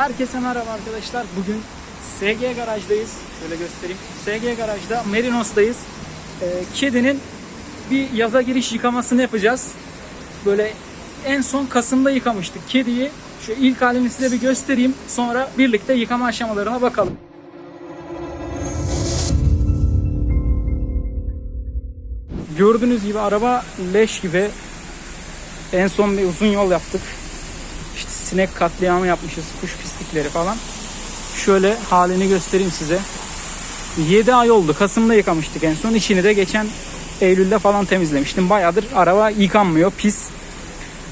Herkese merhaba arkadaşlar. Bugün SG Garaj'dayız. Şöyle göstereyim. SG Garaj'da Merinos'tayız. Ee, kedinin bir yaza giriş yıkamasını yapacağız. Böyle en son Kasım'da yıkamıştık kediyi. Şu ilk halini size bir göstereyim. Sonra birlikte yıkama aşamalarına bakalım. Gördüğünüz gibi araba leş gibi. En son bir uzun yol yaptık. İşte sinek katliamı yapmışız, kuş pislikleri falan. Şöyle halini göstereyim size. 7 ay oldu. Kasım'da yıkamıştık en son. İçini de geçen Eylül'de falan temizlemiştim. Bayağıdır araba yıkanmıyor, pis.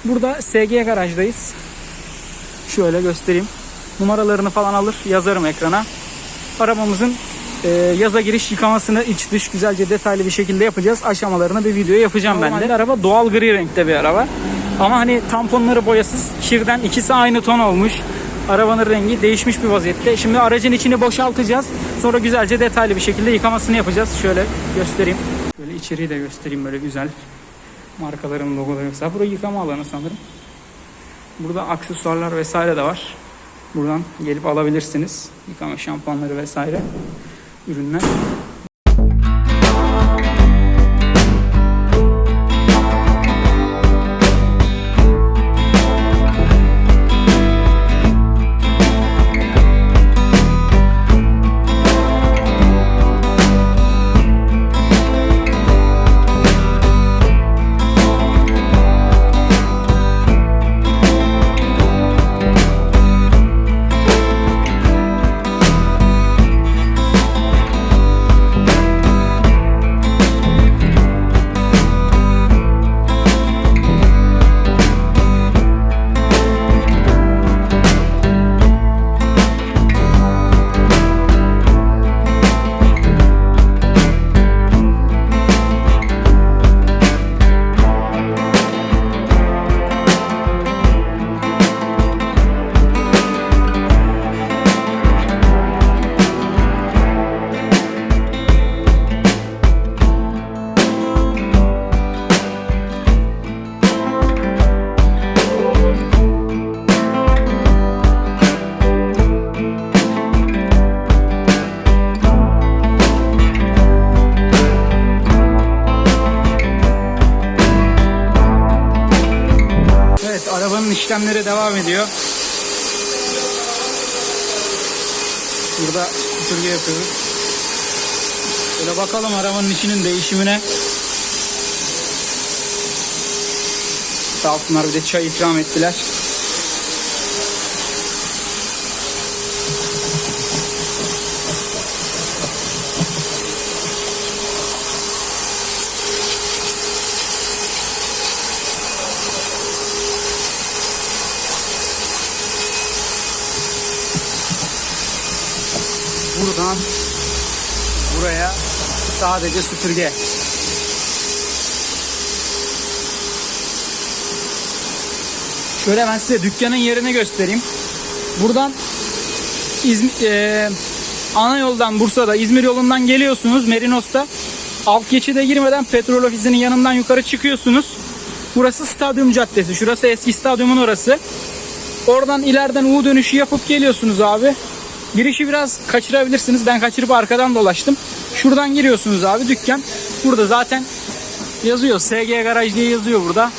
Burada SG garajdayız. Şöyle göstereyim. Numaralarını falan alır, yazarım ekrana. Arabamızın e, yaza giriş yıkamasını iç dış güzelce detaylı bir şekilde yapacağız. Aşamalarını bir video yapacağım ben de. Araba doğal gri renkte bir araba. Ama hani tamponları boyasız. Kirden ikisi aynı ton olmuş. Arabanın rengi değişmiş bir vaziyette. Şimdi aracın içini boşaltacağız. Sonra güzelce detaylı bir şekilde yıkamasını yapacağız. Şöyle göstereyim. Böyle içeriği de göstereyim böyle güzel. Markaların logoları mesela. Burası yıkama alanı sanırım. Burada aksesuarlar vesaire de var. Buradan gelip alabilirsiniz. Yıkama şampuanları vesaire ürünler. İşlemleri devam ediyor. Burada süpürge yapıyoruz. Şöyle bakalım arabanın içinin değişimine. Sağ olsunlar bir de çay ikram ettiler. Buradan buraya sadece süpürge. Şöyle ben size dükkanın yerini göstereyim. Buradan İzmir, eee, ana yoldan Bursa'da İzmir yolundan geliyorsunuz Merinos'ta. Alt geçide girmeden petrol ofisinin yanından yukarı çıkıyorsunuz. Burası stadyum caddesi. Şurası eski stadyumun orası. Oradan ileriden U dönüşü yapıp geliyorsunuz abi. Girişi biraz kaçırabilirsiniz. Ben kaçırıp arkadan dolaştım. Şuradan giriyorsunuz abi dükkan. Burada zaten yazıyor. SG Garaj diye yazıyor burada.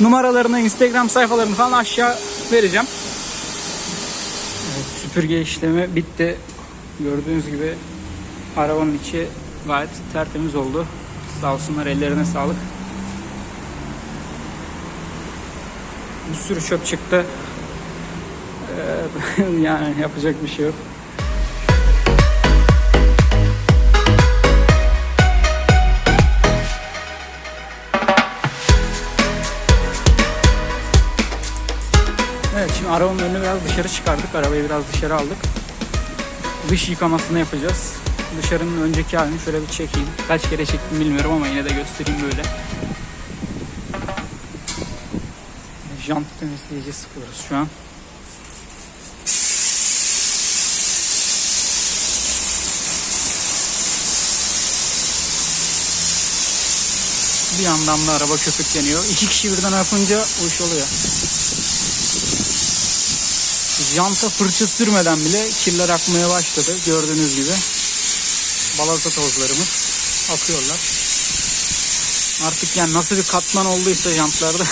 Numaralarını, Instagram sayfalarını falan aşağı vereceğim. Evet, süpürge işlemi bitti. Gördüğünüz gibi arabanın içi gayet tertemiz oldu. Sağ olsunlar ellerine sağlık. Bir sürü çöp çıktı. Ee, yani yapacak bir şey yok. Evet şimdi arabanın önünü biraz dışarı çıkardık. Arabayı biraz dışarı aldık. Dış yıkamasını yapacağız. Dışarının önceki halini şöyle bir çekeyim. Kaç kere çektim bilmiyorum ama yine de göstereyim böyle. Jant temizleyici sıkıyoruz şu an. Bir yandan da araba köpükleniyor. İki kişi birden yapınca bu iş oluyor. Janta fırça sürmeden bile kirler akmaya başladı. Gördüğünüz gibi. Balata tozlarımız akıyorlar. Artık yani nasıl bir katman olduysa jantlarda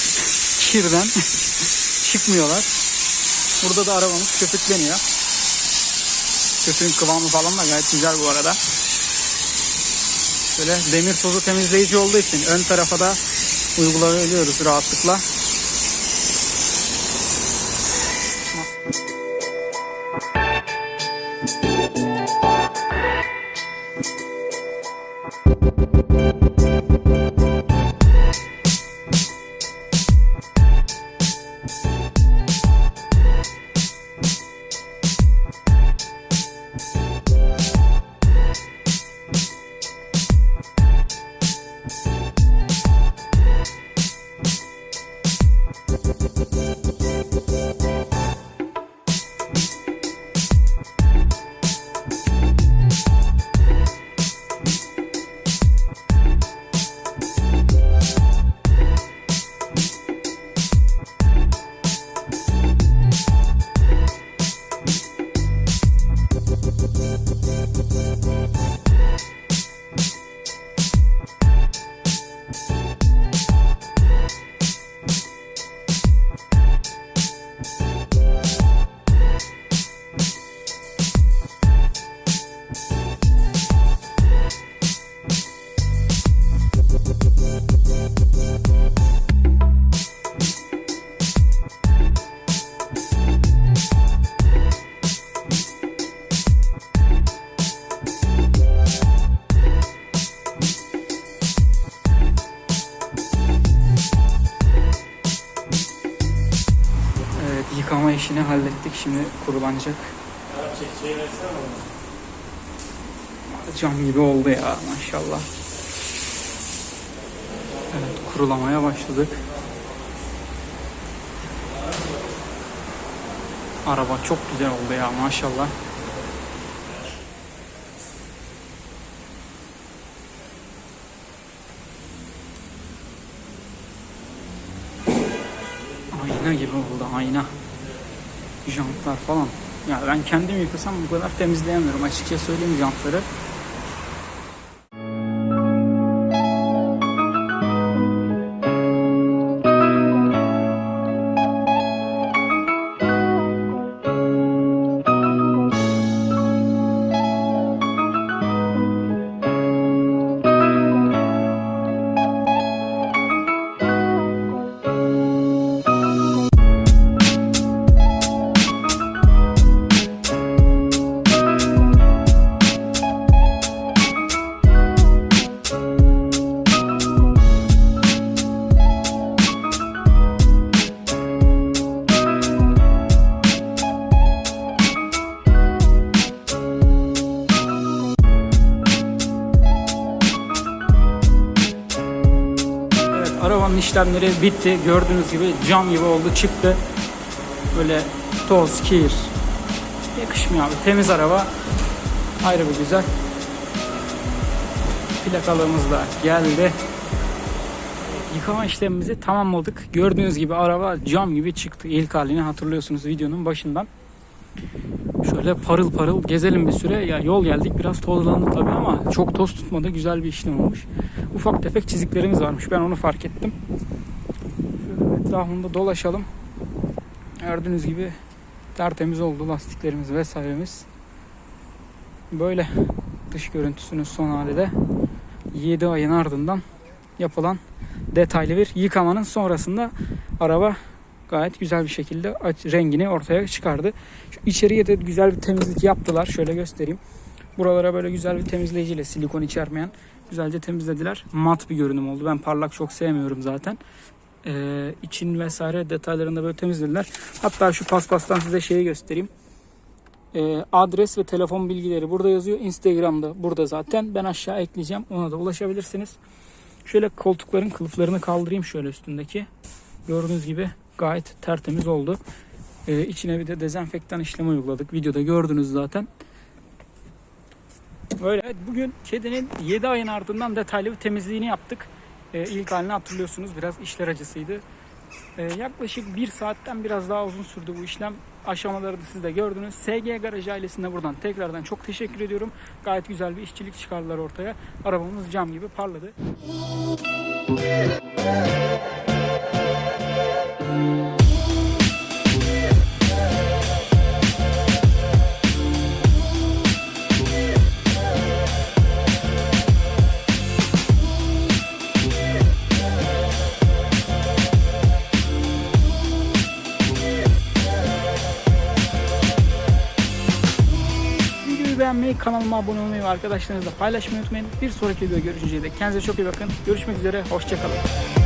kirden çıkmıyorlar. Burada da arabamız köpükleniyor. Köpüğün kıvamı falan da gayet güzel bu arada. Böyle demir tozu temizleyici olduğu için ön tarafa da uygulayabiliyoruz rahatlıkla. Evet işini hallettik. Şimdi kurulanacak. Cam gibi oldu ya maşallah. Evet kurulamaya başladık. Araba çok güzel oldu ya maşallah. Ayna gibi oldu ayna. Jantlar falan. Ya ben kendim yıkasam bu kadar temizleyemiyorum açıkça söyleyeyim jantları. İşlemleri bitti. Gördüğünüz gibi cam gibi oldu çıktı. Böyle toz, kir. Yakışmıyor abi. Temiz araba. Ayrı bir güzel. Plakalığımız da geldi. Yıkama işlemimizi tamamladık. Gördüğünüz gibi araba cam gibi çıktı. İlk halini hatırlıyorsunuz videonun başından. Şöyle parıl parıl gezelim bir süre. Ya yol geldik biraz tozlandı tabii ama çok toz tutmadı. Güzel bir işlem olmuş. Ufak tefek çiziklerimiz varmış. Ben onu fark ettim. Şöyle etrafında dolaşalım. Gördüğünüz gibi tertemiz oldu lastiklerimiz vesairemiz. Böyle dış görüntüsünün son hali de 7 ayın ardından yapılan detaylı bir yıkamanın sonrasında araba gayet güzel bir şekilde rengini ortaya çıkardı. Şu içeriye de güzel bir temizlik yaptılar. Şöyle göstereyim. Buralara böyle güzel bir temizleyiciyle silikon içermeyen güzelce temizlediler. Mat bir görünüm oldu. Ben parlak çok sevmiyorum zaten. Ee, için vesaire detaylarında böyle temizlediler. Hatta şu paspastan size şeyi göstereyim. Ee, adres ve telefon bilgileri burada yazıyor. Instagram'da burada zaten. Ben aşağı ekleyeceğim. Ona da ulaşabilirsiniz. Şöyle koltukların kılıflarını kaldırayım şöyle üstündeki. Gördüğünüz gibi gayet tertemiz oldu. Ee, içine bir de dezenfektan işlemi uyguladık. Videoda gördünüz zaten. Böyle evet, bugün kedinin 7 ayın ardından detaylı bir temizliğini yaptık. Ee, ilk halini hatırlıyorsunuz biraz işler acısıydı. Ee, yaklaşık bir saatten biraz daha uzun sürdü bu işlem. aşamaları da siz de gördünüz. SG Garaj ailesine buradan tekrardan çok teşekkür ediyorum. Gayet güzel bir işçilik çıkardılar ortaya. Arabamız cam gibi parladı. Videoyu beğenmeyi, kanalıma abone olmayı ve arkadaşlarınızla paylaşmayı unutmayın. Bir sonraki videoda görüşünceye dek kendinize çok iyi bakın. Görüşmek üzere, hoşçakalın.